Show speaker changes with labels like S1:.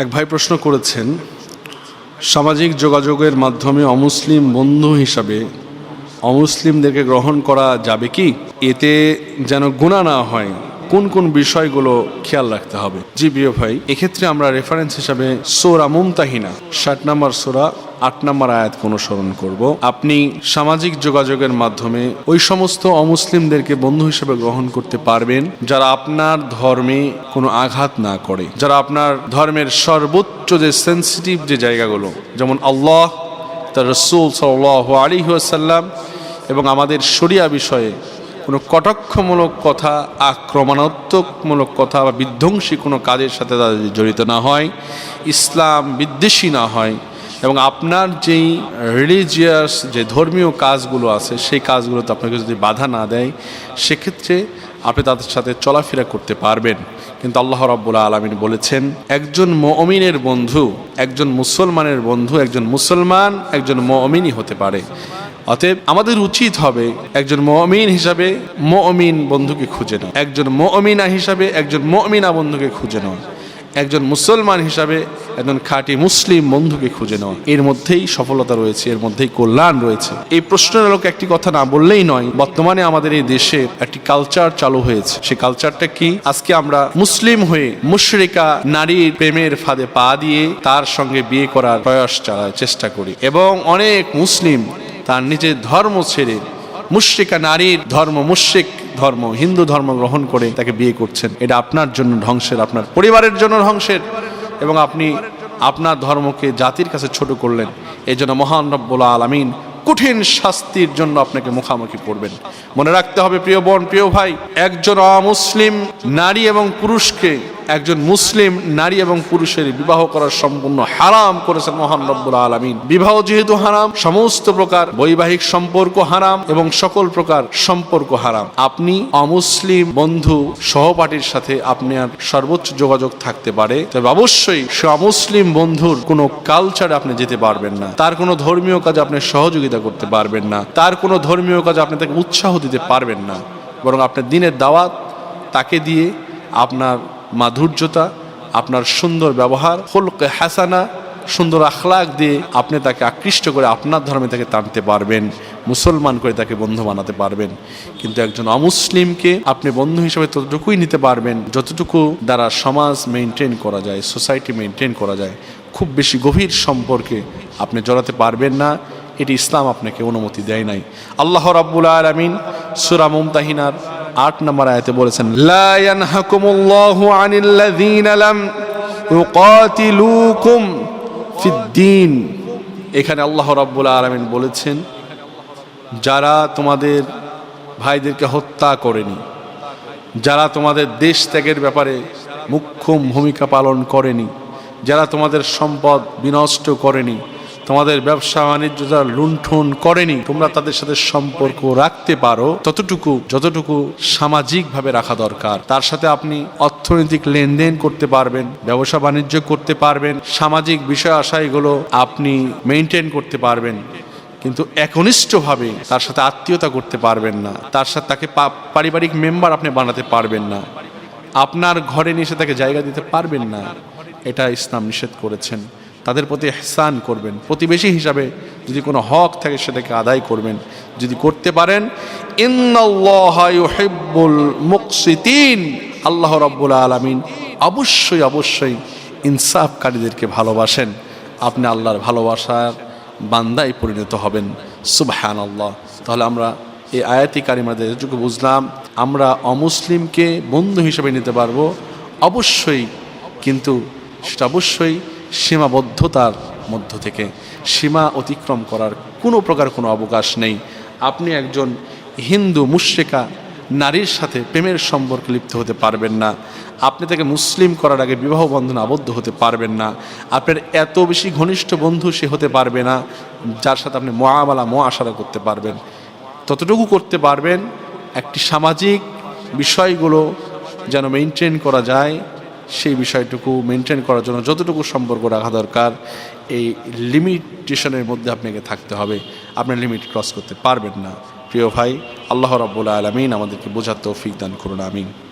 S1: এক ভাই প্রশ্ন করেছেন, সামাজিক যোগাযোগের মাধ্যমে অমুসলিম বন্ধু হিসাবে অমুসলিমদেরকে গ্রহণ করা যাবে কি? এতে যেন গুণা না হয়। কোন কোন বিষয়গুলো খেয়াল রাখতে হবে? জি প্রিয় ভাই, এক্ষেত্রে আমরা রেফারেন্স হিসাবে সোরা মুমতাহিনা, ষাট নম্বর সোরা, আট নম্বর আয়াত অনুসরণ করব। আপনি সামাজিক যোগাযোগের মাধ্যমে ওই সমস্ত অমুসলিমদেরকে বন্ধু হিসেবে গ্রহণ করতে পারবেন যারা আপনার ধর্মে কোনো আঘাত না করে, যারা আপনার ধর্মের সর্বোচ্চ যে সেন্সিটিভ যে জায়গাগুলো, যেমন আল্লাহ, তার রসুল সাল আলী আসাল্লাম এবং আমাদের শরিয়া বিষয়ে কোনো কটাক্ষমূলক কথা, আক্রমণাত্মকমূলক কথা বা বিধ্বংসী কোনো কাজের সাথে তাদের জড়িত না হয়, ইসলাম বিদ্বেষী না হয়, এবং আপনার যেই রিলিজিয়াস যে ধর্মীয় কাজগুলো আছে, সেই কাজগুলোতে আপনাকে যদি বাধা না দেয়, সেক্ষেত্রে আপনি তাদের সাথে চলাফেরা করতে পারবেন। কিন্তু আল্লাহ রাবুল্লাহ আলমিন বলেছেন, একজন মমিনের বন্ধু, একজন মুসলমানের বন্ধু, একজন মুসলমান, একজন মমিনই হতে পারে। অতএব আমাদের উচিত হবে একজন মমিন হিসাবে মমিন বন্ধুকে খুঁজে নেওয়া, একজন মমিনা হিসাবে একজন মমিনা বন্ধুকে খুঁজে নেওয়া। একজন মুসলমান হিসাবে একজন খাঁটি মুসলিম বন্ধুকে খুঁজে নেওয়া। এর মধ্যেই সফলতা রয়েছে, এর মধ্যেই কল্যাণ রয়েছে। এই প্রশ্নের আলোকে একটি কথা না বললেই নয়, বর্তমানে আমাদের এই দেশে একটি কালচার চালু হয়েছে। সেই কালচারটা কি? আজকে আমরা মুসলিম হয়ে মুশরিকা নারীর প্রেমের ফাঁদে পা দিয়ে তার সঙ্গে বিয়ে করার প্রয়াস চালায় চেষ্টা করি। এবং অনেক মুসলিম তার নিজের ধর্ম ছেড়ে মুশ্রিকা নারীর ধর্ম মুশ্রিক ধর্ম, হিন্দু ধর্ম গ্রহণ করে তাকে বিয়ে করছেন। এটা আপনার জন্য ধ্বংসের, আপনার পরিবারের জন্য ধ্বংসের। এবং আপনি আপনার ধর্মকে জাতির কাছে ছোট করলেন। এই জন্য মহান রব্বুল আলমিন কঠিন শাস্তির জন্য আপনাকে মুখামুখি করবেন। মনে রাখতে হবে, প্রিয় বোন, প্রিয় ভাই, একজন অমুসলিম নারী এবং পুরুষকে একজন মুসলিম নারী এবং পুরুষের বিবাহ করার সম্পূর্ণ হারাম করেছেন মহান রব্বুল আলমিন। বিবাহ যেহেতু হারাম, সমস্ত প্রকার বৈবাহিক সম্পর্ক হারাম এবং সকল প্রকার সম্পর্ক হারাম। আপনি অমুসলিম বন্ধু সহপাঠীর সাথে আপনার সর্বোচ্চ যোগাযোগ থাকতে পারে, তবে অবশ্যই সে অমুসলিম বন্ধুর কোনো কালচারে আপনি যেতে পারবেন না। তার কোনো ধর্মীয় কাজে আপনি সহযোগিতা করতে পারবেন না। তার কোনো ধর্মীয় কাজে আপনি তাকে উৎসাহ দিতে পারবেন না। বরং আপনার দিনের দাওয়াত তাকে দিয়ে আপনার মাধুর্যতা, আপনার সুন্দর ব্যবহার হলকে হাসানা, সুন্দর আখলাক দিয়ে আপনি তাকে আকৃষ্ট করে আপনার ধর্মে তাকে টানতে পারবেন, মুসলমান করে তাকে বন্ধু বানাতে পারবেন। কিন্তু একজন অমুসলিমকে আপনি বন্ধু হিসেবে ততটুকুই নিতে পারবেন যতটুকু দ্বারা সমাজ মেনটেন করা যায়, সোসাইটি মেনটেন করা যায়। খুব বেশি গভীর সম্পর্কে আপনি জড়াতে পারবেন না, এটি ইসলাম আপনাকে অনুমতি দেয় নাই। আল্লাহ রাব্বুল আলামিন সূরা মুমতাহিনার আট নম্বর আয়াতে বলেছেন লা ইয়ানহাকুমুল্লাহু আনিল্লাযীনা লাম ইউকাতিলুকুম ফিদ্দিন। এখানে আল্লাহ রাব্বুল আলামিন বলেছেন যারা তোমাদের ভাইদেরকে হত্যা করেনি যারা তোমাদের দেশ ত্যাগের ব্যাপারে মুখ্য ভূমিকা পালন করেনি যারা তোমাদের সম্পদ বিনষ্ট করেনি তোমাদের ব্যবসা বাণিজ্য যারা লুণ্ঠন করেনি, তোমরা তাদের সাথে সম্পর্ক রাখতে পারো। ততটুকু, যতটুকু সামাজিকভাবে রাখা দরকার। তার সাথে আপনি অর্থনৈতিক লেনদেন করতে পারবেন, ব্যবসা বাণিজ্য করতে পারবেন, সামাজিক বিষয় আশাইগুলো আপনি মেনটেন করতে পারবেন। কিন্তু একনিষ্ঠভাবে তার সাথে আত্মীয়তা করতে পারবেন না। তার সাথে তাকে পারিবারিক মেম্বার আপনি বানাতে পারবেন না। আপনার ঘরে নিয়ে এসে তাকে জায়গা দিতে পারবেন না। এটা ইসলাম নিষেধ করেছেন। তাদের প্রতি এহসান করবেন। প্রতিবেশী হিসাবে যদি কোনো হক থাকে সেটাকে আদায় করবেন। যদি করতে পারেন, ইন্নাল্লাহা ইউহিব্বুল মুকসিতিন। আল্লাহ রাব্বুল আলামিন অবশ্যই অবশ্যই ইনসাফকারীদেরকে ভালোবাসেন। আপনি আল্লাহর ভালোবাসার বান্দায় পরিণত হবেন। সুবহান আল্লাহ তাহলে আমরা এই আয়াতি কারিমাদের যেটুকু বুঝলাম, আমরা অমুসলিমকে বন্ধু হিসেবে নিতে পারব। অবশ্যই, কিন্তু সেটা অবশ্যই সীমাবদ্ধতার মধ্য থেকে সীমা অতিক্রম করার কোনো প্রকার কোনো অবকাশ নেই। আপনি একজন হিন্দু মুশ্রিকা, নারীর সাথে প্রেমের সম্পর্কে লিপ্ত হতে পারবেন না। আপনি তাকে মুসলিম করার আগে বিবাহ বন্ধনে আবদ্ধ হতে পারবেন না। আপনার এত বেশি ঘনিষ্ঠ বন্ধু সে হতে পারবে না, যার সাথে আপনি মোয়ামালা মোয়াশারা করতে পারবেন। ততটুকু করতে পারবেন, একটি সামাজিক বিষয়গুলো যেন মেনটেন করা যায় সেই বিষয়টুকু মেনটেন করার জন্য যতটুকু সম্পর্ক রাখা দরকার, এই লিমিটেশনের মধ্যে আপনাকে থাকতে হবে। আপনার লিমিট ক্রস করতে পারবেন না। প্রিয় ভাই, আল্লাহ রাব্বুল আলমিন আমাদেরকে বোঝার তৌফিক দান করুন, আমিন।